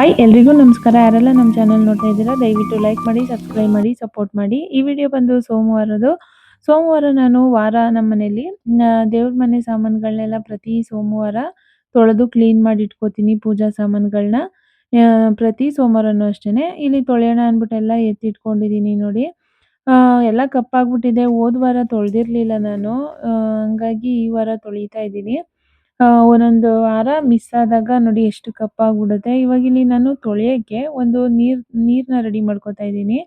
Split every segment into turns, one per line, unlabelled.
Hi, ಎಲ್ರಿಗೂ ನಮಸ್ಕಾರ. ಯಾರೆಲ್ಲ ನಮ್ಮ ಚಾನಲ್ ನೋಡ್ತಾ ಇದ್ದೀರಾ, ದಯವಿಟ್ಟು ಲೈಕ್ ಮಾಡಿ ಸಬ್ಸ್ಕ್ರೈಬ್ ಮಾಡಿ ಸಪೋರ್ಟ್ ಮಾಡಿ. ಈ ವಿಡಿಯೋ ಬಂದು ಸೋಮವಾರದ್ದು. ಸೋಮವಾರ ನಾನು ವಾರ ನಮ್ಮ ಮನೇಲಿ ದೇವ್ರ ಮನೆ ಸಾಮಾನುಗಳನ್ನೆಲ್ಲ ಪ್ರತಿ ಸೋಮವಾರ ತೊಳೆದು ಕ್ಲೀನ್ ಮಾಡಿ ಇಟ್ಕೋತೀನಿ ಪೂಜಾ ಸಾಮಾನುಗಳನ್ನ ಪ್ರತಿ ಸೋಮವಾರನೂ ಅಷ್ಟೇ ಇಲ್ಲಿ ತೊಳೆಯೋಣ ಅಂದ್ಬಿಟ್ಟು ಎಲ್ಲ ಎತ್ತಿಟ್ಕೊಂಡಿದ್ದೀನಿ ನೋಡಿ ಎಲ್ಲ ಕಪ್ಪಾಗ್ಬಿಟ್ಟಿದೆ. ಹೋದ ವಾರ ತೊಳೆದಿರಲಿಲ್ಲ ನಾನು. ಹಂಗಾಗಿ ಈ ವಾರ ತೊಳಿತಾ ಇದ್ದೀನಿ. ಒಂದೊಂದು ವಾರ ಮಿಸ್ ಆದಾಗ ನೋಡಿ ಎಷ್ಟು ಕಪ್ಪಾಗ್ಬಿಡುತ್ತೆ. ಇವಾಗ ಇಲ್ಲಿ ನಾನು ತೊಳೆಯಕ್ಕೆ ಒಂದು ನೀರ್ ನೀರನ್ನ ರೆಡಿ ಮಾಡ್ಕೊತಾ ಇದ್ದೀನಿ.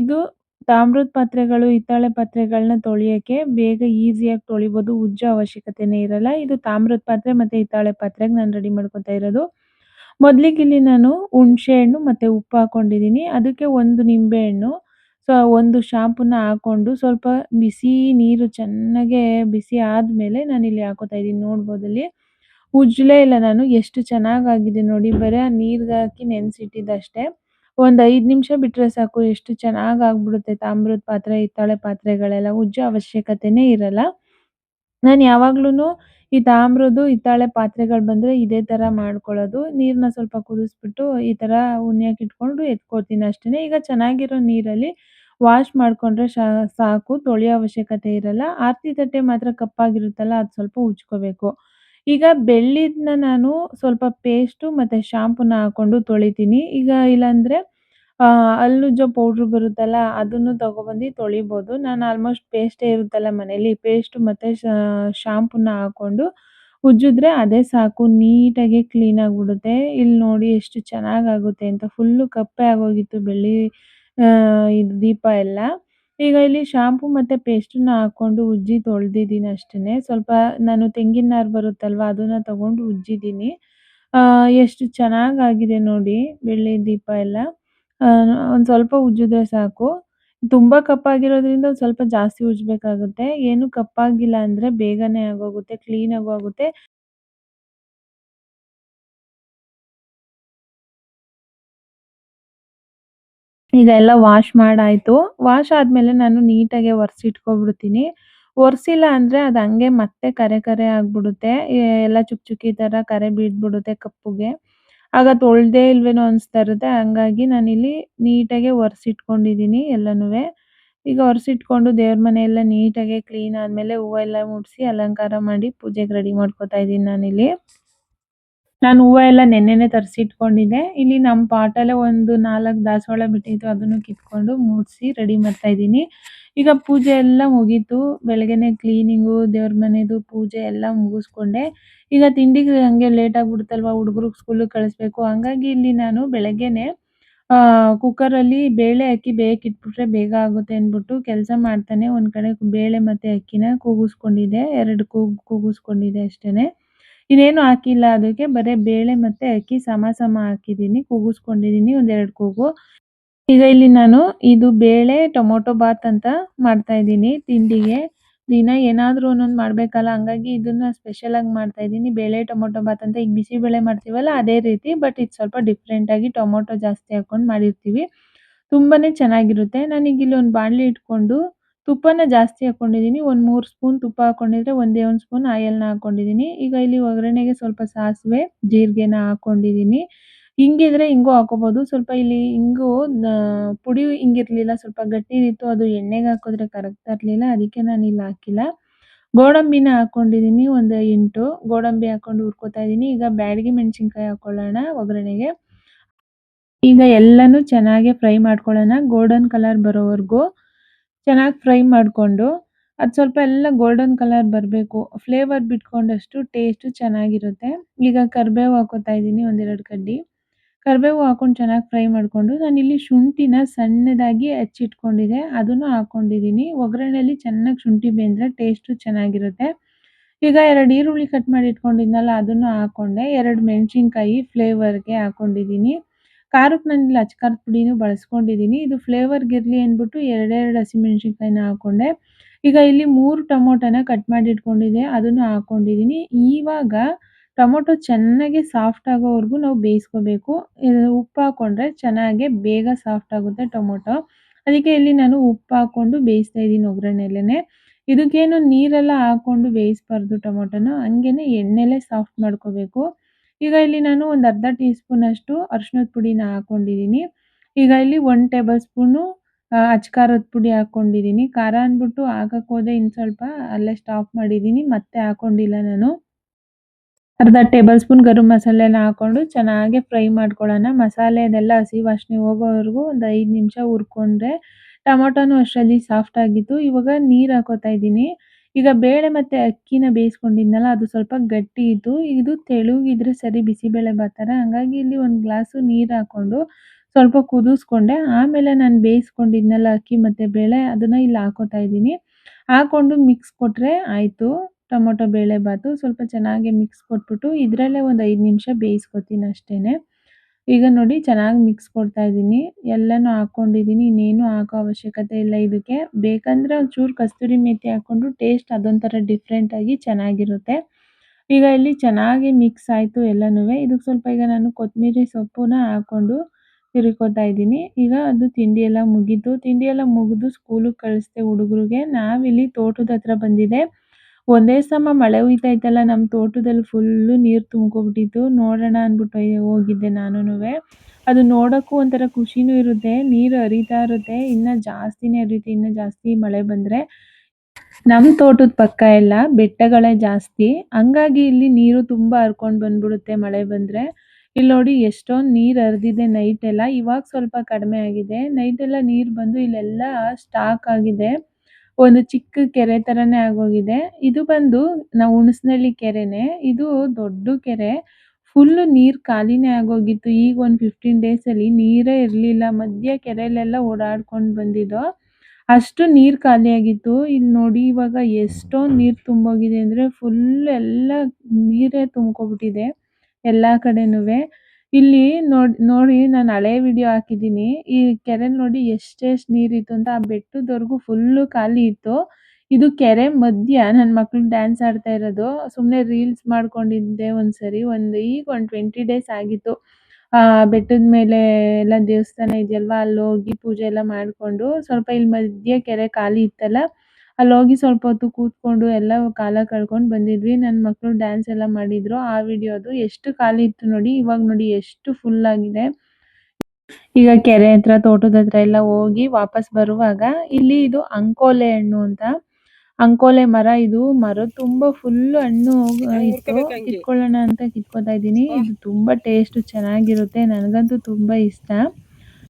ಇದು ತಾಮ್ರದ ಪಾತ್ರೆಗಳು, ಹಿತ್ತಾಳೆ ಪಾತ್ರೆಗಳನ್ನ ತೊಳೆಯಕ್ಕೆ ಬೇಗ ಈಸಿಯಾಗಿ ತೊಳಿಬೋದು. ಉಜ್ಜೋ ಅವಶ್ಯಕತೆನೇ ಇರಲ್ಲ. ಇದು ತಾಮ್ರದ ಪಾತ್ರೆ ಮತ್ತೆ ಹಿತ್ತಾಳೆ ಪಾತ್ರೆಗೆ ನಾನು ರೆಡಿ ಮಾಡ್ಕೊತಾ ಇರೋದು. ಮೊದಲಿಗೆ ಇಲ್ಲಿ ನಾನು ಹುಣಸೆ ಹಣ್ಣು ಮತ್ತೆ ಉಪ್ಪು ಹಾಕೊಂಡಿದ್ದೀನಿ. ಅದಕ್ಕೆ ಒಂದು ನಿಂಬೆ ಹಣ್ಣು ಸೊ, ಒಂದು ಶಾಂಪೂನ ಹಾಕೊಂಡು ಸ್ವಲ್ಪ ಬಿಸಿ ನೀರು ಚೆನ್ನಾಗೆ ಬಿಸಿ ಆದಮೇಲೆ ಇಲ್ಲಿ ಹಾಕೋತಾ ಇದ್ದೀನಿ ನೋಡ್ಬೋದು ಅಲ್ಲಿ ಉಜ್ಜಲೇ ಇಲ್ಲ ನಾನು, ಎಷ್ಟು ಚೆನ್ನಾಗಾಗಿದೆ ನೋಡಿ, ಬರೀ ನೀರಿಗೆ ಹಾಕಿ ನೆನೆಸಿಟ್ಟಿದ್ದಷ್ಟೇ. ಒಂದು ಐದು ನಿಮಿಷ ಬಿಟ್ಟರೆ ಸಾಕು, ಎಷ್ಟು ಚೆನ್ನಾಗಿ ಆಗ್ಬಿಡುತ್ತೆ ತಾಮ್ರದ ಪಾತ್ರೆ, ಹಿತ್ತಾಳೆ ಪಾತ್ರೆಗಳೆಲ್ಲ ಉಜ್ಜೋ ಅವಶ್ಯಕತೆನೇ ಇರಲ್ಲ. ನಾನು ಯಾವಾಗ್ಲೂ ಈ ತಾಮ್ರದ್ದು ಹಿತ್ತಾಳೆ ಪಾತ್ರೆಗಳು ಬಂದರೆ ಇದೇ ತರ ಮಾಡ್ಕೊಳ್ಳೋದು. ನೀರನ್ನ ಸ್ವಲ್ಪ ಕುದಿಸ್ಬಿಟ್ಟು ಈ ತರ ಉಣ್ಯಾಕೆ ಇಟ್ಕೊಂಡು ಎತ್ಕೊಳ್ತೀನಿ ಅಷ್ಟೇ ಈಗ ಚೆನ್ನಾಗಿರೋ ನೀರಲ್ಲಿ ವಾಶ್ ಮಾಡಿಕೊಂಡ್ರೆ ಸಾಕು, ತೊಳೆಯೋ ಅವಶ್ಯಕತೆ ಇರಲ್ಲ. ಆರತಿ ತಟ್ಟೆ ಮಾತ್ರ ಕಪ್ಪಾಗಿರುತ್ತಲ್ಲ, ಅದು ಸ್ವಲ್ಪ ಉಜ್ಕೋಬೇಕು. ಈಗ ಬೆಳ್ಳಿದನ್ನ ನಾನು ಸ್ವಲ್ಪ ಪೇಸ್ಟು ಮತ್ತು ಶಾಂಪೂನ ಹಾಕೊಂಡು ತೊಳಿತೀನಿ. ಈಗ ಇಲ್ಲಾಂದರೆ ಹಲ್ಲುಜ್ಜೋ ಪೌಡ್ರು ಬರುತ್ತಲ್ಲ, ಅದನ್ನು ತಗೊಬಂದು ತೊಳಿಬೋದು. ನಾನು ಆಲ್ಮೋಸ್ಟ್ ಪೇಸ್ಟೇ ಇರುತ್ತಲ್ಲ ಮನೇಲಿ ಪೇಸ್ಟು ಮತ್ತು ಶಾಂಪೂನ ಹಾಕ್ಕೊಂಡು ಉಜ್ಜಿದ್ರೆ ಅದೇ ಸಾಕು, ನೀಟಾಗಿ ಕ್ಲೀನ್ ಆಗಿಬಿಡುತ್ತೆ. ಇಲ್ಲಿ ನೋಡಿ ಎಷ್ಟು ಚೆನ್ನಾಗಾಗುತ್ತೆ ಅಂತ ಫುಲ್ಲು ಕಪ್ಪೆ ಆಗೋಗಿತ್ತು ಬೆಳ್ಳಿ ಇದು ದೀಪ ಎಲ್ಲ. ಈಗ ಇಲ್ಲಿ ಶಾಂಪೂ ಮತ್ತು ಪೇಸ್ಟನ್ನ ಹಾಕ್ಕೊಂಡು ಉಜ್ಜಿ ತೊಳೆದಿದ್ದೀನಿ ಅಷ್ಟೇ ಸ್ವಲ್ಪ ನಾನು ತೆಂಗಿನ ನಾರು ಬರುತ್ತಲ್ವ, ಅದನ್ನು ತಗೊಂಡು ಉಜ್ಜಿದ್ದೀನಿ. ಎಷ್ಟು ಚೆನ್ನಾಗಾಗಿದೆ ನೋಡಿ ಬೆಳ್ಳಿ ದೀಪ ಎಲ್ಲ. ಒಂದು ಸ್ವಲ್ಪ ಉಜ್ಜಿದ್ರೆ ಸಾಕು. ತುಂಬ ಕಪ್ಪಾಗಿರೋದ್ರಿಂದ ಸ್ವಲ್ಪ ಜಾಸ್ತಿ ಉಜ್ಜಬೇಕಾಗುತ್ತೆ. ಏನು ಕಪ್ಪಾಗಿಲ್ಲ ಅಂದರೆ ಬೇಗನೆ ಆಗೋಗುತ್ತೆ ಕ್ಲೀನಾಗೂ ಆಗುತ್ತೆ. ಈಗ ಎಲ್ಲ ವಾಶ್ ಮಾಡಾಯಿತು. ವಾಶ್ ಆದಮೇಲೆ ನಾನು ನೀಟಾಗಿ ಒರೆಸಿಟ್ಕೊಬಿಡ್ತೀನಿ. ಒರೆಸಿಲ್ಲ ಅಂದರೆ ಅದು ಹಂಗೆ ಮತ್ತೆ ಕರೆ ಕರೆ ಆಗಿಬಿಡುತ್ತೆ. ಎಲ್ಲ ಚುಕ್ ಚುಕ್ಕಿ ಥರ ಕರೆ ಬೀಳ್ಬಿಡುತ್ತೆ ಕಪ್ಪುಗೆ. ಆಗ ತೊಳ್ದೆ ಇಲ್ವೇನೋ ಅನಿಸ್ತಾ ಇರುತ್ತೆ. ಹಂಗಾಗಿ ನಾನಿಲ್ಲಿ ನೀಟಾಗೆ ಒರೆಸಿಟ್ಕೊಂಡಿದ್ದೀನಿ ಎಲ್ಲನೂ. ಈಗ ಒರೆಸಿಟ್ಕೊಂಡು ದೇವ್ರ ಮನೆ ಎಲ್ಲ ನೀಟಾಗಿ ಕ್ಲೀನ್ ಆದಮೇಲೆ ಹೂವು ಎಲ್ಲ ಮುಡಿಸಿ ಅಲಂಕಾರ ಮಾಡಿ ಪೂಜೆಗೆ ರೆಡಿ ಮಾಡ್ಕೊತಾ ಇದ್ದೀನಿ ನಾನಿಲ್ಲಿ. ನಾನು ಹೂವು ಎಲ್ಲ ನೆನ್ನೆನೆ ತರಿಸಿಟ್ಕೊಂಡಿದ್ದೆ. ಇಲ್ಲಿ ನಮ್ಮ ಪಾಟಲ್ಲೇ ಒಂದು ನಾಲ್ಕು ದಾಸವಾಳ ಬಿಟ್ಟಿತ್ತು. ಅದನ್ನು ಕಿತ್ಕೊಂಡು ಮುಡಿಸಿ ರೆಡಿ ಮಾಡ್ತಾ ಇದ್ದೀನಿ. ಈಗ ಪೂಜೆ ಎಲ್ಲ ಮುಗೀತು. ಬೆಳಗ್ಗೆನೆ ಕ್ಲೀನಿಂಗು ದೇವ್ರ ಮನೆದು ಪೂಜೆ ಎಲ್ಲ ಮುಗಿಸ್ಕೊಂಡೆ. ಈಗ ತಿಂಡಿಗೆ ಹಂಗೆ ಲೇಟ್ ಆಗ್ಬಿಡುತ್ತಲ್ವ ಹುಡುಗರಿಗೆ ಸ್ಕೂಲಿಗೆ ಕಳಿಸ್ಬೇಕು. ಹಂಗಾಗಿ ಇಲ್ಲಿ ನಾನು ಬೆಳಗ್ಗೆನೆ ಕುಕ್ಕರಲ್ಲಿ ಬೇಳೆ ಅಕ್ಕಿ ಬೇಯಕ್ಕೆ ಇಟ್ಬಿಟ್ರೆ ಬೇಗ ಆಗುತ್ತೆ ಅಂದ್ಬಿಟ್ಟು ಕೆಲಸ ಮಾಡ್ತಾನೆ. ಒಂದ್ ಕಡೆ ಬೇಳೆ ಮತ್ತೆ ಅಕ್ಕಿನ ಕೂಗಿಸ್ಕೊಂಡಿದ್ದೆ. ಎರಡು ಕೂಗು, ಕೂಗಿಸ್ಕೊಂಡಿದ್ದೆ ಅಷ್ಟೇನೆ. ಇನ್ನೇನು ಹಾಕಿಲ್ಲ, ಅದಕ್ಕೆ ಬರೀ ಬೇಳೆ ಮತ್ತೆ ಅಕ್ಕಿ ಸಮ ಸಮ ಹಾಕಿದ್ದೀನಿ, ಕೂಗಿಸ್ಕೊಂಡಿದ್ದೀನಿ ಒಂದೆರಡು ಕೂಗು. ಈಗ ಇಲ್ಲಿ ನಾನು ಇದು ಬೇಳೆ, ಟೊಮೊಟೊ ಬಾತ್ ಅಂತ ಮಾಡ್ತಾ ಇದ್ದೀನಿ ತಿಂಡಿಗೆ. ದಿನ ಏನಾದರೂ ಒಂದೊಂದು ಮಾಡಬೇಕಲ್ಲ, ಹಂಗಾಗಿ ಇದನ್ನ ಸ್ಪೆಷಲ್ ಆಗಿ ಮಾಡ್ತಾ ಇದ್ದೀನಿ. ಬೇಳೆ, ಟೊಮೊಟೊ ಬಾತ್ ಅಂತ ಈಗ ಬಿಸಿಬೇಳೆ ಮಾಡ್ತೀವಲ್ಲ, ಅದೇ ರೀತಿ ಬಟ್ ಇದು ಸ್ವಲ್ಪ ಡಿಫ್ರೆಂಟಾಗಿ ಟೊಮೊಟೊ ಜಾಸ್ತಿ ಹಾಕೊಂಡು ಮಾಡಿರ್ತೀವಿ. ತುಂಬಾ ಚೆನ್ನಾಗಿರುತ್ತೆ. ನಾನೀಗ ಇಲ್ಲಿ ಒಂದು ಬಾಣಲಿ ಇಟ್ಕೊಂಡು ತುಪ್ಪನ ಜಾಸ್ತಿ ಹಾಕೊಂಡಿದ್ದೀನಿ. ಒಂದು ಮೂರು ಸ್ಪೂನ್ ತುಪ್ಪ ಹಾಕೊಂಡಿದ್ರೆ ಒಂದೇ ಒಂದು ಸ್ಪೂನ್ ಆಯಿಲ್ನ ಹಾಕೊಂಡಿದ್ದೀನಿ. ಈಗ ಇಲ್ಲಿ ಒಗ್ಗರಣೆಗೆ ಸ್ವಲ್ಪ ಸಾಸಿವೆ, ಜೀರಿಗೆನ ಹಾಕೊಂಡಿದ್ದೀನಿ. ಹಿಂಗಿದ್ರೆ ಹಿಂಗೂ ಹಾಕೋಬಹುದು ಸ್ವಲ್ಪ ಇಲ್ಲಿ ಇಂಗು ಪುಡಿ ಹಿಂಗಿರ್ಲಿಲ್ಲ, ಸ್ವಲ್ಪ ಗಟ್ಟಿ ಇತ್ತು, ಅದು ಎಣ್ಣೆಗೆ ಹಾಕಿದ್ರೆ ಕರಗ್ತಾ ಇರಲಿಲ್ಲ, ಅದಕ್ಕೆ ನಾನು ಇಲ್ಲಿ ಹಾಕಿಲ್ಲ. ಗೋಡಂಬಿನ ಹಾಕೊಂಡಿದ್ದೀನಿ ಒಂದು ಎಂಟು. ಗೋಡಂಬಿ ಹಾಕೊಂಡು ಹುರ್ಕೋತಾ ಇದ್ದೀನಿ ಈಗ ಬ್ಯಾಡಗಿ ಮೆಣಸಿನ್ಕಾಯಿ ಹಾಕೊಳ್ಳೋಣ ಒಗ್ಗರಣೆಗೆ. ಈಗ ಎಲ್ಲಾನು ಚೆನ್ನಾಗಿ ಫ್ರೈ ಮಾಡ್ಕೊಳ್ಳೋಣ. ಗೋಲ್ಡನ್ ಕಲರ್ ಬರೋವರೆಗೂ ಚೆನ್ನಾಗಿ ಫ್ರೈ ಮಾಡಿಕೊಂಡು, ಅದು ಸ್ವಲ್ಪ ಎಲ್ಲ ಗೋಲ್ಡನ್ ಕಲರ್ ಬರಬೇಕು. ಫ್ಲೇವರ್ ಬಿಟ್ಕೊಂಡಷ್ಟು ಟೇಸ್ಟು ಚೆನ್ನಾಗಿರುತ್ತೆ. ಈಗ ಕರಿಬೇವು ಹಾಕೋತಾ ಇದ್ದೀನಿ ಒಂದೆರಡು ಕಡ್ಡಿ. ಕರಿಬೇವು ಹಾಕೊಂಡು ಚೆನ್ನಾಗಿ ಫ್ರೈ ಮಾಡಿಕೊಂಡು ಇಲ್ಲಿ ಶುಂಠಿನ ಸಣ್ಣದಾಗಿ ಹಚ್ಚಿಟ್ಕೊಂಡಿದ್ದೆ ಅದನ್ನು ಹಾಕ್ಕೊಂಡಿದ್ದೀನಿ ಒಗ್ಗರಣೆಯಲ್ಲಿ ಚೆನ್ನಾಗಿ ಶುಂಠಿ ಬೆಂದರೆ ಟೇಸ್ಟು ಚೆನ್ನಾಗಿರುತ್ತೆ. ಈಗ ಎರಡು ಈರುಳ್ಳಿ ಕಟ್ ಮಾಡಿ ಇಟ್ಕೊಂಡಿದ್ನಲ್ಲ, ಅದನ್ನು ಹಾಕ್ಕೊಂಡೆ ಎರಡು ಮೆಣಸಿನ್ಕಾಯಿ ಫ್ಲೇವರ್ಗೆ ಹಾಕ್ಕೊಂಡಿದ್ದೀನಿ ಖಾರಕ್ಕೆ ನಾನು ಅಚ್ಕಾರದ ಪುಡಿನೂ ಬಳಸ್ಕೊಂಡಿದ್ದೀನಿ. ಇದು ಫ್ಲೇವರ್ಗಿರಲಿ ಅಂದ್ಬಿಟ್ಟು ಎರಡೆರಡು ಹಸಿಮೆಣ್ಸಿನ್ಕಾಯಿನ ಹಾಕ್ಕೊಂಡೆ ಈಗ ಇಲ್ಲಿ ಮೂರು ಟೊಮೊಟೊನ ಕಟ್ ಮಾಡಿ ಇಟ್ಕೊಂಡಿದ್ದೆ. ಅದನ್ನು ಹಾಕ್ಕೊಂಡಿದ್ದೀನಿ ಇವಾಗ ಟೊಮೊಟೊ ಚೆನ್ನಾಗಿ ಸಾಫ್ಟ್ ಆಗೋವರೆಗೂ ನಾವು ಬೇಯಿಸ್ಕೋಬೇಕು. ಉಪ್ಪು ಹಾಕ್ಕೊಂಡ್ರೆ ಚೆನ್ನಾಗಿ ಬೇಗ ಸಾಫ್ಟ್ ಆಗುತ್ತೆ ಟೊಮೊಟೊ. ಅದಕ್ಕೆ ಇಲ್ಲಿ ನಾನು ಉಪ್ಪು ಹಾಕ್ಕೊಂಡು ಬೇಯಿಸ್ತಾ ಇದ್ದೀನಿ ಒಗ್ಗರಣೆಲ್ಲೇ ಇದಕ್ಕೇನು ನೀರೆಲ್ಲ ಹಾಕ್ಕೊಂಡು ಬೇಯಿಸ್ಬಾರ್ದು ಟೊಮೊಟೊನ. ಹಂಗೇನೆ ಎಣ್ಣೆಲೇ ಸಾಫ್ಟ್ ಮಾಡ್ಕೋಬೇಕು. ಈಗ ಇಲ್ಲಿ ನಾನು ಒಂದು ಅರ್ಧ ಟೀ ಸ್ಪೂನ್ ಅಷ್ಟು ಅರಿಶಿಣದ ಪುಡಿನ ಹಾಕೊಂಡಿದ್ದೀನಿ. ಈಗ ಇಲ್ಲಿ ಒನ್ ಟೇಬಲ್ ಸ್ಪೂನು ಅಚ್ಕಾರದ ಪುಡಿ ಹಾಕ್ಕೊಂಡಿದ್ದೀನಿ ಖಾರ ಅಂದ್ಬಿಟ್ಟು ಹಾಕಕ್ಕೆ ಹೋದೆ ಇನ್ನು ಸ್ವಲ್ಪ ಅಲ್ಲೇ ಸ್ಟಾಪ್ ಮಾಡಿದ್ದೀನಿ. ಮತ್ತೆ ಹಾಕೊಂಡಿಲ್ಲ ನಾನು. ಅರ್ಧ ಟೇಬಲ್ ಸ್ಪೂನ್ ಗರಂ ಮಸಾಲೆನ ಹಾಕೊಂಡು ಚೆನ್ನಾಗಿ ಫ್ರೈ ಮಾಡ್ಕೊಳ್ಳೋಣ. ಮಸಾಲೆ ಅದೆಲ್ಲ ಹಸಿ ವಾಸನೆ ಹೋಗೋವರೆಗೂ ಒಂದು ಐದು ನಿಮಿಷ ಹುರ್ಕೊಂಡ್ರೆ ಟೊಮೊಟೊನು ಅಷ್ಟರಲ್ಲಿ ಸಾಫ್ಟ್ ಆಗಿತ್ತು ಇವಾಗ ನೀರು ಹಾಕೋತಾ ಇದ್ದೀನಿ. ಈಗ ಬೇಳೆ ಮತ್ತೆ ಅಕ್ಕಿನ ಬೇಯಿಸ್ಕೊಂಡಿದ್ನಲ್ಲ, ಅದು ಸ್ವಲ್ಪ ಗಟ್ಟಿ ಇತ್ತು ಇದು ತೆಳುಗಿದ್ರೆ ಸರಿ ಬಿಸಿಬೇಳೆ ಬರ್ತಾರೆ ಹಂಗಾಗಿ ಇಲ್ಲಿ ಒಂದು ಗ್ಲಾಸು ನೀರು ಹಾಕೊಂಡು ಸ್ವಲ್ಪ ಕುದಿಸ್ಕೊಂಡೆ. ಆಮೇಲೆ ನಾನು ಬೇಯಿಸ್ಕೊಂಡಿದ್ನಲ್ಲ ಅಕ್ಕಿ ಮತ್ತೆ ಬೇಳೆ, ಅದನ್ನ ಇಲ್ಲಿ ಹಾಕೋತಾ ಇದ್ದೀನಿ. ಹಾಕೊಂಡು ಮಿಕ್ಸ್ ಕೊಟ್ಟರೆ ಆಯಿತು. ಟೊಮೊಟೊ ಬೇಳೆ ಬಾತು ಸ್ವಲ್ಪ ಚೆನ್ನಾಗಿ ಮಿಕ್ಸ್ ಕೊಟ್ಬಿಟ್ಟು ಇದರಲ್ಲೇ ಒಂದು ಐದು ನಿಮಿಷ ಬೇಯಿಸ್ಕೊತೀನಿ ಅಷ್ಟೇ ಈಗ ನೋಡಿ ಚೆನ್ನಾಗಿ ಮಿಕ್ಸ್ ಕೊಡ್ತಾ ಇದ್ದೀನಿ. ಎಲ್ಲನೂ ಹಾಕ್ಕೊಂಡಿದ್ದೀನಿ ಇನ್ನೇನು ಹಾಕೋ ಅವಶ್ಯಕತೆ ಇಲ್ಲ ಇದಕ್ಕೆ. ಬೇಕಂದರೆ ಒಂಚೂರು ಕಸ್ತೂರಿ ಮೇಥಿ ಹಾಕ್ಕೊಂಡು ಟೇಸ್ಟ್ ಅದೊಂಥರ ಡಿಫ್ರೆಂಟಾಗಿ ಚೆನ್ನಾಗಿರುತ್ತೆ. ಈಗ ಇಲ್ಲಿ ಚೆನ್ನಾಗಿ ಮಿಕ್ಸ್ ಆಯಿತು ಎಲ್ಲನೂ ಇದಕ್ಕೆ ಸ್ವಲ್ಪ ಈಗ ನಾನು ಕೊತ್ತಂಬರಿ ಸೊಪ್ಪನ್ನ ಹಾಕ್ಕೊಂಡು ತಿರ್ಕೊತಾ ಇದ್ದೀನಿ. ಈಗ ಅದು ತಿಂಡಿ ಎಲ್ಲ ಮುಗೀತು. ತಿಂಡಿ ಎಲ್ಲ ಮುಗಿದು ಸ್ಕೂಲಿಗೆ ಕಳಿಸ್ದೆ ಹುಡುಗರಿಗೆ. ನಾವಿಲ್ಲಿ ತೋಟದ ಹತ್ರ ಬಂದಿದೆ. ಒಂದೇ ಸಮ ಮಳೆ ಹುಯ್ತೈತಲ್ಲ ನಮ್ಮ ತೋಟದಲ್ಲಿ ಫುಲ್ಲು ನೀರು ತುಂಬ್ಕೊಬಿಟ್ಟಿತ್ತು ನೋಡೋಣ ಅಂದ್ಬಿಟ್ಟು ಹೋಗಿದ್ದೆ ನಾನುನುವೆ. ಅದು ನೋಡೋಕ್ಕೂ ಒಂಥರ ಖುಷಿನೂ ಇರುತ್ತೆ, ನೀರು ಹರಿತಾ ಇರುತ್ತೆ, ಇನ್ನ ಜಾಸ್ತಿನೇ ಹರಿಯುತ್ತೆ, ಇನ್ನ ಜಾಸ್ತಿ ಮಳೆ ಬಂದರೆ. ನಮ್ಮ ತೋಟದ ಪಕ್ಕ ಎಲ್ಲ ಬೆಟ್ಟಗಳೇ ಜಾಸ್ತಿ. ಹಂಗಾಗಿ ಇಲ್ಲಿ ನೀರು ತುಂಬ ಹರ್ಕೊಂಡು ಬಂದ್ಬಿಡುತ್ತೆ ಮಳೆ ಬಂದರೆ. ಇಲ್ಲಿ ನೋಡಿ ಎಷ್ಟೊಂದು ನೀರು ಹರಿದಿದೆ ನೈಟ್ ಎಲ್ಲ. ಇವಾಗ ಸ್ವಲ್ಪ ಕಡಿಮೆ ಆಗಿದೆ. ನೈಟ್ ಎಲ್ಲ ನೀರು ಬಂದು ಇಲ್ಲೆಲ್ಲ ಸ್ಟಾಕ್ ಆಗಿದೆ. ಒಂದು ಚಿಕ್ಕ ಕೆರೆ ತರನೇ ಆಗೋಗಿದೆ. ಇದು ಬಂದು ನಾವು ಹುಣಸನಳ್ಳಿ ಕೆರೆನೇ. ಇದು ದೊಡ್ಡ ಕೆರೆ. ಫುಲ್ ನೀರ್ ಖಾಲಿನೇ ಆಗೋಗಿತ್ತು. ಈಗ ಒಂದು ಫಿಫ್ಟೀನ್ ಡೇಸ್ ಅಲ್ಲಿ ನೀರೇ ಇರ್ಲಿಲ್ಲ. ಮಧ್ಯ ಕೆರೆಲೆಲ್ಲ ಓಡಾಡ್ಕೊಂಡು ಬಂದಿದ್ದು. ಅಷ್ಟು ನೀರ್ ಖಾಲಿ ಆಗಿತ್ತು. ಇಲ್ಲಿ ನೋಡಿ ಇವಾಗ ಎಷ್ಟೊಂದು ನೀರ್ ತುಂಬೋಗಿದೆ ಅಂದ್ರೆ ಫುಲ್ ಎಲ್ಲ ನೀರೇ ತುಂಬ್ಕೊಬಿಟ್ಟಿದೆ. ಎಲ್ಲಾ ಕಡೆನೂವೆ. ಇಲ್ಲಿ ನೋಡ್, ನೋಡಿ ನಾನು ಹಳೆ ವಿಡಿಯೋ ಹಾಕಿದ್ದೀನಿ. ಈ ಕೆರೆ ನೋಡಿ ಎಷ್ಟೆಷ್ಟು ನೀರಿತ್ತು ಅಂತ ಆ ಬೆಟ್ಟದವರೆಗೂ ಫುಲ್ಲು ಖಾಲಿ ಇತ್ತು. ಇದು ಕೆರೆ ಮಧ್ಯ ನನ್ನ ಮಕ್ಳು ಡ್ಯಾನ್ಸ್ ಆಡ್ತಾ ಇರೋದು. ಸುಮ್ಮನೆ ರೀಲ್ಸ್ ಮಾಡ್ಕೊಂಡಿದ್ದೆ ಒಂದ್ಸರಿ. ಒಂದು ಈಗ ಒಂದು ಟ್ವೆಂಟಿ ಡೇಸ್ ಆಗಿತ್ತು. ಆ ಬೆಟ್ಟದ ಮೇಲೆ ಎಲ್ಲ ದೇವಸ್ಥಾನ ಇದೆಯಲ್ವಾ? ಅಲ್ಲಿ ಹೋಗಿ ಪೂಜೆ ಎಲ್ಲ ಮಾಡಿಕೊಂಡು ಸ್ವಲ್ಪ ಇಲ್ಲಿ ಮಧ್ಯ ಕೆರೆ ಖಾಲಿ ಇತ್ತಲ್ಲ? ಅಲ್ಲಿ ಹೋಗಿ ಸ್ವಲ್ಪ ಹೊತ್ತು ಕೂತ್ಕೊಂಡು ಎಲ್ಲ ಕಾಲ ಕಳ್ಕೊಂಡು ಬಂದಿದ್ವಿ. ನನ್ನ ಮಕ್ಕಳು ಡ್ಯಾನ್ಸ್ ಎಲ್ಲ ಮಾಡಿದ್ರು. ಆ ವಿಡಿಯೋ ಅದು ಎಷ್ಟು ಖಾಲಿ ಇತ್ತು ನೋಡಿ ಇವಾಗ ನೋಡಿ ಎಷ್ಟು ಫುಲ್ ಆಗಿದೆ. ಈಗ ಕೆರೆ ಹತ್ರ ತೋಟದ ಹತ್ರ ಎಲ್ಲ ಹೋಗಿ ವಾಪಸ್ ಬರುವಾಗ ಇಲ್ಲಿ ಇದು ಅಂಕೋಲೆ ಹಣ್ಣು ಅಂತ. ಅಂಕೋಲೆ ಮರ ಇದು ಮರ ತುಂಬಾ ಫುಲ್ ಹಣ್ಣು ಇತ್ತು. ಕಿತ್ಕೊಳ್ಳೋಣ ಅಂತ ಕಿತ್ಕೋತಾ ಇದ್ದೀನಿ. ಇದು ತುಂಬಾ ಟೇಸ್ಟ್ ಚೆನ್ನಾಗಿರುತ್ತೆ. ನನಗಂತೂ ತುಂಬಾ ಇಷ್ಟ.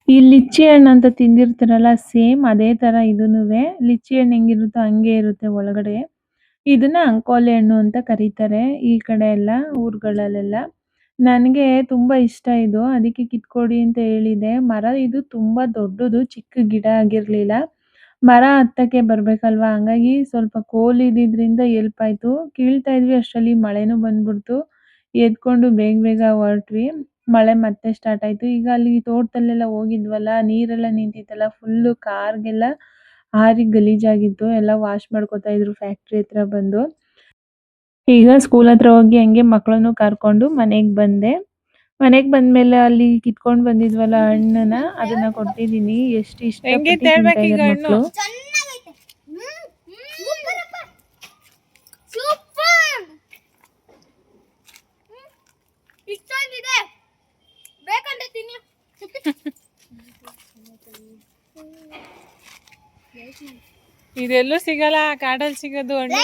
ಈ ಲಿಚ್ಚಿ ಹಣ್ಣು ಅಂತ ತಿಂದಿರ್ತಾರಲ್ಲ, ಸೇಮ್ ಅದೇ ತರ ಇದೂನುವೆ. ಲಿಚ್ಚಿ ಹಣ್ಣು ಹೆಂಗಿರುತ್ತೋ ಹಂಗೆ ಇರುತ್ತೆ ಒಳಗಡೆ. ಇದನ್ನ ಅಂಕೋಲೆ ಹಣ್ಣು ಅಂತ ಕರೀತಾರೆ ಈ ಕಡೆ ಎಲ್ಲ, ಊರುಗಳಲ್ಲೆಲ್ಲ. ನನಗೆ ತುಂಬಾ ಇಷ್ಟ ಇದು. ಅದಕ್ಕೆ ಕಿತ್ಕೊಡಿ ಅಂತ ಹೇಳಿದೆ. ಮರ ಇದು ತುಂಬಾ ದೊಡ್ಡದು, ಚಿಕ್ಕ ಗಿಡ ಆಗಿರ್ಲಿಲ್ಲ. ಮರ ಹತ್ತಕ್ಕೆ ಬರ್ಬೇಕಲ್ವಾ? ಹಂಗಾಗಿ ಸ್ವಲ್ಪ ಕೋಲ್ ಇದ್ದಿದ್ರಿಂದ ಹೆಲ್ಪ್ ಆಯ್ತು. ಕೀಳ್ತಾ ಇದ್ವಿ, ಅಷ್ಟರಲ್ಲಿ ಮಳೆನೂ ಬಂದ್ಬಿಡ್ತು. ಎದ್ಕೊಂಡು ಬೇಗ ಬೇಗ ಹೊರಟ್ವಿ. ಮಳೆ ಮತ್ತೆ ಸ್ಟಾರ್ಟ್ ಆಯ್ತು. ಈಗ ಅಲ್ಲಿ ತೋಟದಲ್ಲೆಲ್ಲ ಹೋಗಿದ್ವಲ್ಲ ನೀರೆಲ್ಲ ನಿಂತಿತ್ತಲ್ಲ ಫುಲ್ ಕಾರ್ಗೆಲ್ಲ ಹಾರಿ ಗಲೀಜಾಗಿತ್ತು ಎಲ್ಲ ವಾಶ್ ಮಾಡ್ಕೋತಾ ಇದ್ರು ಫ್ಯಾಕ್ಟ್ರಿ ಹತ್ರ ಬಂದು. ಈಗ ಸ್ಕೂಲ್ ಹತ್ರ ಹೋಗಿ ಹಂಗೆ ಮಕ್ಕಳನ್ನು ಕರ್ಕೊಂಡು ಮನೆಗೆ ಬಂದೆ. ಮನೆಗೆ ಬಂದ್ಮೇಲೆ ಅಲ್ಲಿ ಕಿತ್ಕೊಂಡ್ ಬಂದಿದ್ವಲ್ಲ ಹಣ್ಣನ್ನ ಅದನ್ನ ಕೊಟ್ಟಿದೀನಿ ಎಷ್ಟು ಇಷ್ಟ ಮಕ್ಕಳು
ತಿನ್ನಿ.
ಇದೆಲ್ಲೂ ಸಿಗಲ್ಲ ಕಾಡಲ್ಲಿ ಸಿಗೋದು ಹಣ್ಣು.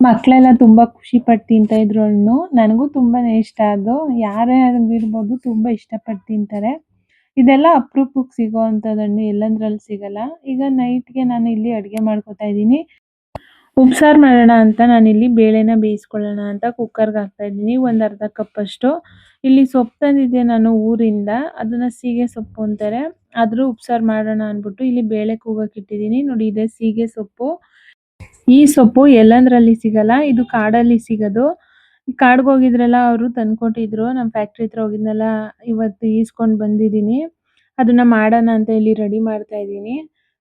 ಮಕ್ಕಳೆಲ್ಲ ತುಂಬಾ ಖುಷಿ ಪಟ್ಟು ತಿಂತಾ ಇದ್ರು ಹಣ್ಣು. ನನಗೂ ತುಂಬಾನೇ ಇಷ್ಟ ಅದು. ಯಾರೇ ಆಗಿರ್ಬೋದು ತುಂಬಾ ಇಷ್ಟಪಟ್ಟು ತಿಂತಾರೆ. ಇದೆಲ್ಲ ಅಪರೂಪಕ್ಕೆ ಸಿಗೋ ಅಂಥದ್ದು ಹಣ್ಣು ಎಲ್ಲಂದ್ರಲ್ಲಿ ಸಿಗಲ್ಲ. ಈಗ ನೈಟ್ಗೆ ನಾನು ಇಲ್ಲಿ ಅಡುಗೆ ಮಾಡ್ಕೊತಾ ಇದ್ದೀನಿ. ಉಪ್ಸಾರು ಮಾಡೋಣ ಅಂತ ನಾನಿಲ್ಲಿ ಬೇಳೆನ ಬೇಯಿಸ್ಕೊಳ್ಳೋಣ ಅಂತ ಕುಕ್ಕರ್ಗೆ ಹಾಕ್ತಾ ಇದ್ದೀನಿ. ಒಂದು ಅರ್ಧ ಕಪ್ ಅಷ್ಟು. ಇಲ್ಲಿ ಸೊಪ್ಪು ತಂದಿದ್ದೆ ನಾನು ಊರಿಂದ. ಅದನ್ನ ಸೀಗೆ ಸೊಪ್ಪು ಅಂತಾರೆ. ಆದರೂ ಉಪ್ಸಾರು ಮಾಡೋಣ ಅಂದ್ಬಿಟ್ಟು ಇಲ್ಲಿ ಬೇಳೆ ಕೂಗಕ್ಕೆ ಇಟ್ಟಿದ್ದೀನಿ. ನೋಡಿ, ಇದೆ ಸೀಗೆ ಸೊಪ್ಪು. ಈ ಸೊಪ್ಪು ಎಲ್ಲಂದ್ರಲ್ಲಿ ಸಿಗಲ್ಲ, ಇದು ಕಾಡಲ್ಲಿ ಸಿಗೋದು. ಕಾಡ್ಗೆ ಹೋಗಿದ್ರಲ್ಲ ಅವರು ತಂದ್ಕೊಟ್ಟಿದ್ರು. ನಮ್ಮ ಫ್ಯಾಕ್ಟ್ರಿ ಹತ್ರ ಹೋಗಿದ್ನಲ್ಲ ಇವತ್ತು ಈಸ್ಕೊಂಡು ಬಂದಿದ್ದೀನಿ. ಅದನ್ನ ಮಾಡೋಣ ಅಂತ ಇಲ್ಲಿ ರೆಡಿ ಮಾಡ್ತಾ ಇದ್ದೀನಿ.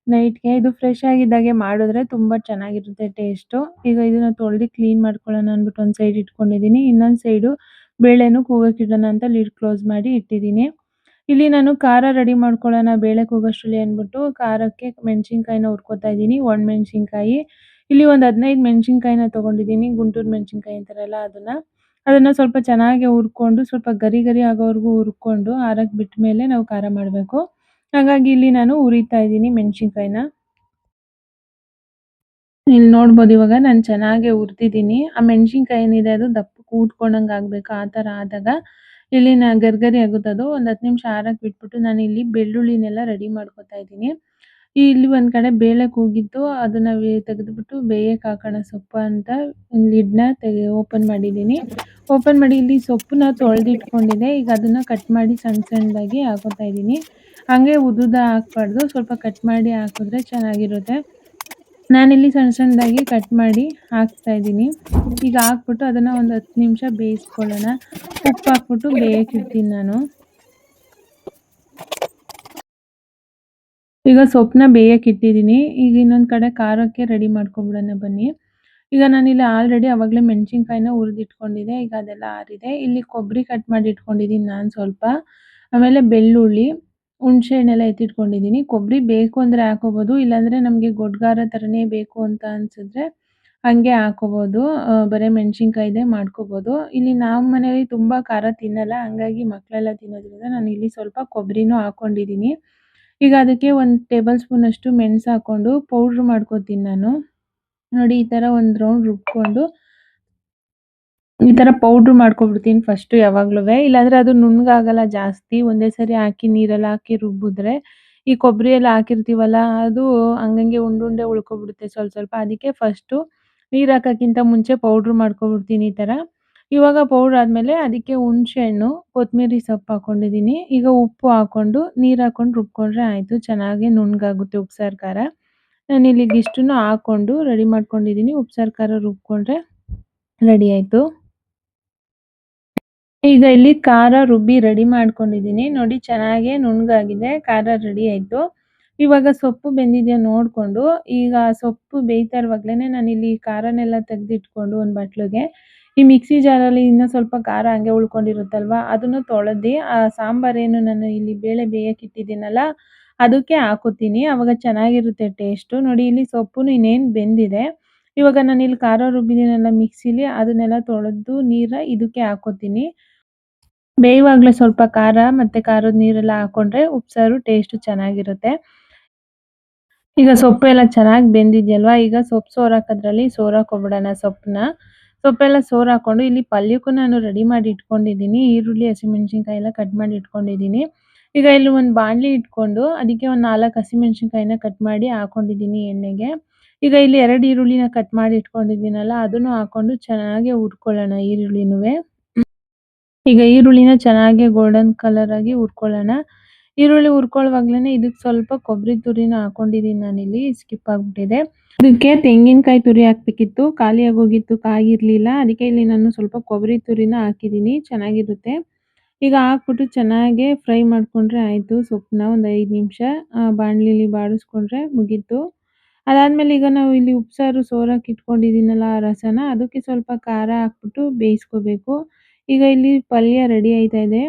ನೈಟ್ಗೆ ಇದು ಫ್ರೆಶ್ ಆಗಿದ್ದಾಗೆ ಮಾಡಿದ್ರೆ ತುಂಬಾ ಚೆನ್ನಾಗಿರುತ್ತೆ ಟೇಸ್ಟ್ ಈಗ ಇದನ್ನ ತೊಳೆದು ಕ್ಲೀನ್ ಮಾಡ್ಕೊಳ್ಳೋಣ ಅಂದ್ಬಿಟ್ಟು ಒಂದು ಸೈಡ್ ಇಟ್ಕೊಂಡಿದ್ದೀನಿ. ಇನ್ನೊಂದು ಸೈಡು ಬೇಳೆನು ಕೂಗಕ್ಕೆ ಇಡೋಣ ಅಂತ ಲಿಡ್ ಕ್ಲೋಸ್ ಮಾಡಿ ಇಟ್ಟಿದ್ದೀನಿ. ಇಲ್ಲಿ ನಾನು ಖಾರ ರೆಡಿ ಮಾಡ್ಕೊಳ್ಳೋಣ ಬೇಳೆ ಕೂಗೋಷ್ಟರಲ್ಲಿ ಅಂದ್ಬಿಟ್ಟು ಖಾರಕ್ಕೆ ಮೆಣಸಿನ್ಕಾಯಿನ ಹುರ್ಕೊತಾ ಇದ್ದೀನಿ ಒಣ ಮೆಣಸಿನ್ಕಾಯಿ ಇಲ್ಲಿ ಒಂದು ಹದಿನೈದು ಮೆಣಸಿನ್ಕಾಯಿನ ತಗೊಂಡಿದ್ದೀನಿ, ಗುಂಟೂರು ಮೆಣಸಿನ್ಕಾಯಿ ಅಂತಾರಲ್ಲ ಅದನ್ನ. ಅದನ್ನ ಸ್ವಲ್ಪ ಚೆನ್ನಾಗಿ ಹುರ್ಕೊಂಡು ಸ್ವಲ್ಪ ಗರಿ ಗರಿ ಆಗೋವರೆಗೂ ಹುರ್ಕೊಂಡು ಆರಕ್ಕೆ ಬಿಟ್ಟ ಮೇಲೆ ನಾವು ಖಾರ ಮಾಡಬೇಕು. ಹಾಗಾಗಿ ಇಲ್ಲಿ ನಾನು ಉರಿತಾ ಇದ್ದೀನಿ ಮೆಣಸಿನ್ಕಾಯಿನ. ಇಲ್ಲಿ ನೋಡ್ಬೋದು ಇವಾಗ ನಾನು ಚೆನ್ನಾಗಿ ಹುರಿದಿದ್ದೀನಿ ಆ ಮೆಣಸಿನ್ಕಾಯಿ ಏನಿದೆ ಅದು ದಪ್ಪ ಕೂತ್ಕೊಂಡಂಗೆ ಆಗ್ಬೇಕು, ಆ ಥರ ಆದಾಗ ಇಲ್ಲಿ ನಾ ಗರ್ಗರಿ ಆಗುತ್ತದು ಒಂದು ಹತ್ತು ನಿಮಿಷ ಆರಕ್ಕೆ ಬಿಟ್ಬಿಟ್ಟು ನಾನು ಇಲ್ಲಿ ಬೆಳ್ಳುಳ್ಳಿನೆಲ್ಲ ರೆಡಿ ಮಾಡ್ಕೊತಾ ಇದ್ದೀನಿ. ಇಲ್ಲಿ ಒಂದ್ ಕಡೆ ಬೇಳೆ ಕೂಗಿತ್ತು ಅದನ್ನ ತೆಗೆದ್ಬಿಟ್ಟು ಬೇಯಕ್ಕೆ ಹಾಕೋಣ ಸೊಪ್ಪು ಅಂತ ಲಿಡ್ನ ತೆಗೆ ಓಪನ್ ಮಾಡಿದೀನಿ ಓಪನ್ ಮಾಡಿ ಇಲ್ಲಿ ಸೊಪ್ಪನ್ನ ತೊಳೆದಿಟ್ಕೊಂಡಿದ್ದೆ. ಈಗ ಅದನ್ನ ಕಟ್ ಮಾಡಿ ಸಣ್ಣ ಸಣ್ಣದಾಗಿ ಹಾಕೋತಾ ಇದ್ದೀನಿ. ಹಂಗೆ ಉದ್ದುದ ಹಾಕ್ಬಾರ್ದು. ಸ್ವಲ್ಪ ಕಟ್ ಮಾಡಿ ಹಾಕಿದ್ರೆ ಚೆನ್ನಾಗಿರುತ್ತೆ. ನಾನಿಲ್ಲಿ ಸಣ್ಣ ಸಣ್ಣದಾಗಿ ಕಟ್ ಮಾಡಿ ಹಾಕ್ತಾ ಇದ್ದೀನಿ. ಈಗ ಹಾಕ್ಬಿಟ್ಟು ಅದನ್ನ ಒಂದು ಹತ್ತು ನಿಮಿಷ ಬೇಯಿಸ್ಕೊಳ್ಳೋಣ. ಉಪ್ಪು ಹಾಕ್ಬಿಟ್ಟು ಬೇಯಕ್ಕೆ ಇಡ್ತೀನಿ ನಾನು. ಈಗ ಸೊಪ್ಪನ್ನ ಬೇಯಕ್ಕೆ ಇಟ್ಟಿದ್ದೀನಿ. ಈಗ ಇನ್ನೊಂದು ಕಡೆ ಖಾರಕ್ಕೆ ರೆಡಿ ಮಾಡ್ಕೊಬಿಡೋಣ ಬನ್ನಿ. ಈಗ ನಾನಿಲ್ಲಿ ಆಲ್ರೆಡಿ ಅವಾಗಲೇ ಮೆಣಸಿನ್ಕಾಯಿನ ಹುರಿದಿಟ್ಕೊಂಡಿದ್ದೆ. ಈಗ ಅದೆಲ್ಲ ಆರಿದೆ. ಇಲ್ಲಿ ಕೊಬ್ಬರಿ ಕಟ್ ಮಾಡಿ ಇಟ್ಕೊಂಡಿದ್ದೀನಿ ನಾನು ಸ್ವಲ್ಪ. ಆಮೇಲೆ ಬೆಳ್ಳುಳ್ಳಿ, ಹುಣಸೆ ಹಣ್ಣೆಲ್ಲ ಎತ್ತಿಟ್ಕೊಂಡಿದ್ದೀನಿ. ಕೊಬ್ಬರಿ ಬೇಕು ಅಂದರೆ ಹಾಕೋಬೋದು, ಇಲ್ಲಾಂದರೆ ನಮಗೆ ಗೊಡ್ಗಾರ ಥರನೇ ಬೇಕು ಅಂತ ಅನಿಸಿದ್ರೆ ಹಂಗೆ ಹಾಕೋಬೋದು. ಬರೀ ಮೆಣಸಿನ್ಕಾಯಿದೆ ಮಾಡ್ಕೋಬೋದು. ಇಲ್ಲಿ ನಾವು ಮನೇಲಿ ತುಂಬ ಖಾರ ತಿನ್ನಲ್ಲ. ಹಂಗಾಗಿ ಮಕ್ಕಳೆಲ್ಲ ತಿನ್ನೋದ್ರಿಂದ ನಾನು ಇಲ್ಲಿ ಸ್ವಲ್ಪ ಕೊಬ್ಬರಿನೂ ಹಾಕ್ಕೊಂಡಿದ್ದೀನಿ ಈಗ ಅದಕ್ಕೆ ಒಂದು ಟೇಬಲ್ ಸ್ಪೂನ್ ಅಷ್ಟು ಮೆಣಸು ಹಾಕ್ಕೊಂಡು ಪೌಡ್ರ್ ಮಾಡ್ಕೊತೀನಿ ನಾನು. ನೋಡಿ, ಈ ಥರ ಒಂದು ರೌಂಡ್ ರುಬ್ಕೊಂಡು ಈ ಥರ ಪೌಡ್ರ್ ಮಾಡ್ಕೊಬಿಡ್ತೀನಿ ಫಸ್ಟು ಯಾವಾಗ್ಲೂ. ಇಲ್ಲಾಂದರೆ ಅದು ನುಣ್ಣಗಾಗಲ್ಲ ಜಾಸ್ತಿ. ಒಂದೇ ಸರಿ ಹಾಕಿ ನೀರೆಲ್ಲ ಹಾಕಿ ರುಬ್ಬಿದ್ರೆ ಈ ಕೊಬ್ಬರಿ ಎಲ್ಲ ಹಾಕಿರ್ತೀವಲ್ಲ, ಅದು ಹಂಗಂಗೆ ಉಂಡುಂಡೆ ಉಂಡೆ ಉಳ್ಕೊಬಿಡುತ್ತೆ ಸ್ವಲ್ಪ ಸ್ವಲ್ಪ. ಅದಕ್ಕೆ ಫಸ್ಟು ನೀರು ಹಾಕೋಕ್ಕಿಂತ ಮುಂಚೆ ಪೌಡ್ರ್ ಮಾಡ್ಕೊಬಿಡ್ತೀನಿ ಈ ಥರ ಇವಾಗ ಪೌಡ್ರ್ ಆದಮೇಲೆ ಅದಕ್ಕೆ ಹುಣಸೆ ಹಣ್ಣು ಕೊತ್ತಂಬರಿ ಸೊಪ್ಪು ಹಾಕೊಂಡಿದ್ದೀನಿ. ಈಗ ಉಪ್ಪು ಹಾಕ್ಕೊಂಡು, ನೀರು ಹಾಕ್ಕೊಂಡು ರುಬ್ಕೊಂಡ್ರೆ ಆಯಿತು. ಚೆನ್ನಾಗಿ ನುಣ್ಣಗಾಗುತ್ತೆ ಉಪ್ಸಾರು ಖಾರ ನಾನು ಇಲ್ಲಿಗೆ ಇಷ್ಟನ್ನು ಹಾಕ್ಕೊಂಡು ರೆಡಿ ಮಾಡ್ಕೊಂಡಿದ್ದೀನಿ. ಉಪ್ಸಾರು ಖಾರ ರುಬ್ಕೊಂಡ್ರೆ ರೆಡಿ ಆಯಿತು. ಈಗ ಇಲ್ಲಿ ಖಾರ ರುಬ್ಬಿ ರೆಡಿ ಮಾಡ್ಕೊಂಡಿದ್ದೀನಿ. ನೋಡಿ ಚೆನ್ನಾಗಿ ನುಣ್ಣಗಾಗಿದೆ. ಖಾರ ರೆಡಿ ಆಯಿತು. ಇವಾಗ ಸೊಪ್ಪು ಬೆಂದಿದೆಯಾ ನೋಡಿಕೊಂಡು. ಈಗ ಸೊಪ್ಪು ಬೇಯ್ತಾ ಇರುವಾಗಲೇ ಇಲ್ಲಿ ಖಾರನೆಲ್ಲ ತೆಗೆದಿಟ್ಕೊಂಡು ಒಂದು ಬಟ್ಲಿಗೆ ಈ ಮಿಕ್ಸಿ ಜಾರಲ್ಲಿ ಇನ್ನೂ ಸ್ವಲ್ಪ ಖಾರ ಹಂಗೆ ಉಳ್ಕೊಂಡಿರುತ್ತಲ್ವಾ? ಅದನ್ನು ತೊಳೆದು, ಆ ಸಾಂಬಾರೇನು ನಾನು ಇಲ್ಲಿ ಬೇಳೆ ಬೇಯಕ್ಕೆ ಇಟ್ಟಿದ್ದೀನಲ್ಲ, ಅದಕ್ಕೆ ಹಾಕೋತೀನಿ ಅವಾಗ ಚೆನ್ನಾಗಿರುತ್ತೆ ಟೇಸ್ಟು ನೋಡಿ, ಇಲ್ಲಿ ಸೊಪ್ಪು ಇನ್ನೇನು ಬೆಂದಿದೆ. ಇವಾಗ ನಾನು ಇಲ್ಲಿ ಖಾರ ರುಬ್ಬಿದ್ದೀನಲ್ಲ ಮಿಕ್ಸಿಲಿ, ಅದನ್ನೆಲ್ಲ ತೊಳೆದು ನೀರ ಇದಕ್ಕೆ ಹಾಕೋತೀನಿ ಬೇಯುವಾಗಲೇ ಸ್ವಲ್ಪ ಖಾರ ಮತ್ತು ಖಾರದ ನೀರೆಲ್ಲ ಹಾಕ್ಕೊಂಡ್ರೆ ಉಪ್ಸಾರು ಟೇಸ್ಟು ಚೆನ್ನಾಗಿರುತ್ತೆ. ಈಗ ಸೊಪ್ಪು ಎಲ್ಲ ಚೆನ್ನಾಗಿ ಬೆಂದಿದೆಯಲ್ವಾ? ಈಗ ಸೊಪ್ಪು ಸೋರಾಕೋದ್ರಲ್ಲಿ ಸೋರಾಕೋಬಿಡೋಣ ಸೊಪ್ಪನ್ನ. ಸೊಪ್ಪೆಲ್ಲ ಸೋರ್ ಹಾಕೊಂಡು ಇಲ್ಲಿ ಪಲ್ಯಕ್ಕೂ ನಾನು ರೆಡಿ ಮಾಡಿ ಇಟ್ಕೊಂಡಿದ್ದೀನಿ. ಈರುಳ್ಳಿ, ಹಸಿಮೆಣಸಿನ್ಕಾಯಿ ಎಲ್ಲ ಕಟ್ ಮಾಡಿ ಇಟ್ಕೊಂಡಿದ್ದೀನಿ. ಈಗ ಇಲ್ಲಿ ಒಂದು ಬಾಣಲಿ ಇಟ್ಕೊಂಡು ಅದಕ್ಕೆ ಒಂದು ನಾಲ್ಕು ಹಸಿಮೆಣಸಿನ್ಕಾಯಿನ ಕಟ್ ಮಾಡಿ ಹಾಕೊಂಡಿದ್ದೀನಿ ಎಣ್ಣೆಗೆ. ಈಗ ಇಲ್ಲಿ ಎರಡು ಈರುಳ್ಳಿನ ಕಟ್ ಮಾಡಿ ಇಟ್ಕೊಂಡಿದ್ದೀನಲ್ಲ, ಅದನ್ನು ಹಾಕೊಂಡು ಚೆನ್ನಾಗಿ ಹುರ್ಕೊಳ್ಳೋಣ ಈರುಳ್ಳಿನೂ ಈಗ ಈರುಳ್ಳಿನ ಚೆನ್ನಾಗಿ ಗೋಲ್ಡನ್ ಕಲರ್ ಆಗಿ ಹುರ್ಕೊಳ್ಳೋಣ. ಈರುಳ್ಳಿ ಹುರ್ಕೊಳ್ಳುವಾಗ್ಲೇನೆ ಇದಕ್ಕೆ ಸ್ವಲ್ಪ ಕೊಬ್ಬರಿ ತುರಿನ ಹಾಕೊಂಡಿದ್ದೀನಿ ನಾನಿಲ್ಲಿ ಸ್ಕಿಪ್ ಆಗ್ಬಿಟ್ಟಿದೆ. ಇದಕ್ಕೆ ತೆಂಗಿನಕಾಯಿ ತುರಿ ಹಾಕ್ಬೇಕಿತ್ತು ಖಾಲಿಯಾಗಿ ಹೋಗಿತ್ತು ಕಾಯಿ ಇರಲಿಲ್ಲ ಅದಕ್ಕೆ ಇಲ್ಲಿ ನಾನು ಸ್ವಲ್ಪ ಕೊಬ್ಬರಿ ತುರಿನ ಹಾಕಿದ್ದೀನಿ ಚೆನ್ನಾಗಿರುತ್ತೆ. ಈಗ ಹಾಕ್ಬಿಟ್ಟು ಚೆನ್ನಾಗಿ ಫ್ರೈ ಮಾಡಿಕೊಂಡ್ರೆ ಆಯಿತು ಸೊಪ್ಪನ್ನ ಒಂದು ಐದು ನಿಮಿಷ ಬಾಣಲಿಲಿ ಬಾಡಿಸ್ಕೊಂಡ್ರೆ ಮುಗೀತು. ಅದಾದಮೇಲೆ ಈಗ ನಾವು ಇಲ್ಲಿ ಉಪ್ಸಾರು ಸೋರಕ್ಕೆ ಇಟ್ಕೊಂಡಿದ್ದೀನಲ್ಲ ಆ ರಸನ, ಅದಕ್ಕೆ ಸ್ವಲ್ಪ ಖಾರ ಹಾಕ್ಬಿಟ್ಟು ಬೇಯಿಸ್ಕೋಬೇಕು. ಈಗ ಇಲ್ಲಿ ಪಲ್ಯ ರೆಡಿ ಆಯ್ತಾ ಇದೆ.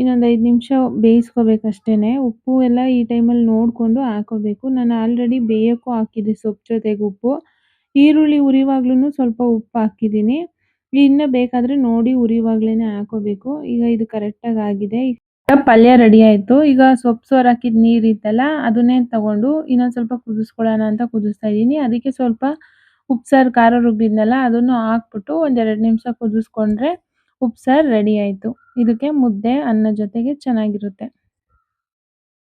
ಇನ್ನೊಂದು ಐದು ನಿಮಿಷ ಬೇಯಿಸ್ಕೋಬೇಕಷ್ಟೇ ಉಪ್ಪು ಎಲ್ಲ ಈ ಟೈಮಲ್ಲಿ ನೋಡಿಕೊಂಡು ಹಾಕೋಬೇಕು. ನಾನು ಆಲ್ರೆಡಿ ಬೇಯೋಕ್ಕೂ ಹಾಕಿದ್ದೆ ಸೊಪ್ಪು ಜೊತೆಗೆ ಉಪ್ಪು. ಈರುಳ್ಳಿ ಉರಿವಾಗ್ಲೂ ಸ್ವಲ್ಪ ಉಪ್ಪು ಹಾಕಿದ್ದೀನಿ. ಇನ್ನು ಬೇಕಾದರೆ ನೋಡಿ ಉರಿವಾಗ್ಲೇ ಹಾಕೋಬೇಕು. ಈಗ ಇದು ಕರೆಕ್ಟಾಗಿ ಆಗಿದೆ. ಪಲ್ಯ ರೆಡಿ ಆಯಿತು. ಈಗ ಸೊಪ್ಪು ಸೋರ್ ಹಾಕಿದ ನೀರಿತ್ತಲ್ಲ ಅದನ್ನೇ ತಗೊಂಡು ಇನ್ನೊಂದು ಸ್ವಲ್ಪ ಕುದಿಸ್ಕೊಳ್ಳೋಣ ಅಂತ ಕುದಿಸ್ತಾ ಇದ್ದೀನಿ. ಅದಕ್ಕೆ ಸ್ವಲ್ಪ ಉಪ್ಸಾರು, ಖಾರ ರುಬ್ಬಿದ್ನಲ್ಲ, ಅದನ್ನು ಹಾಕ್ಬಿಟ್ಟು ಒಂದೆರಡು ನಿಮಿಷ ಕುದಿಸ್ಕೊಂಡ್ರೆ ಉಪ್ಸಾರು ರೆಡಿ ಆಯಿತು. ಇದಕ್ಕೆ ಮುದ್ದೆ ಅನ್ನ ಜೊತೆಗೆ ಚೆನ್ನಾಗಿರುತ್ತೆ.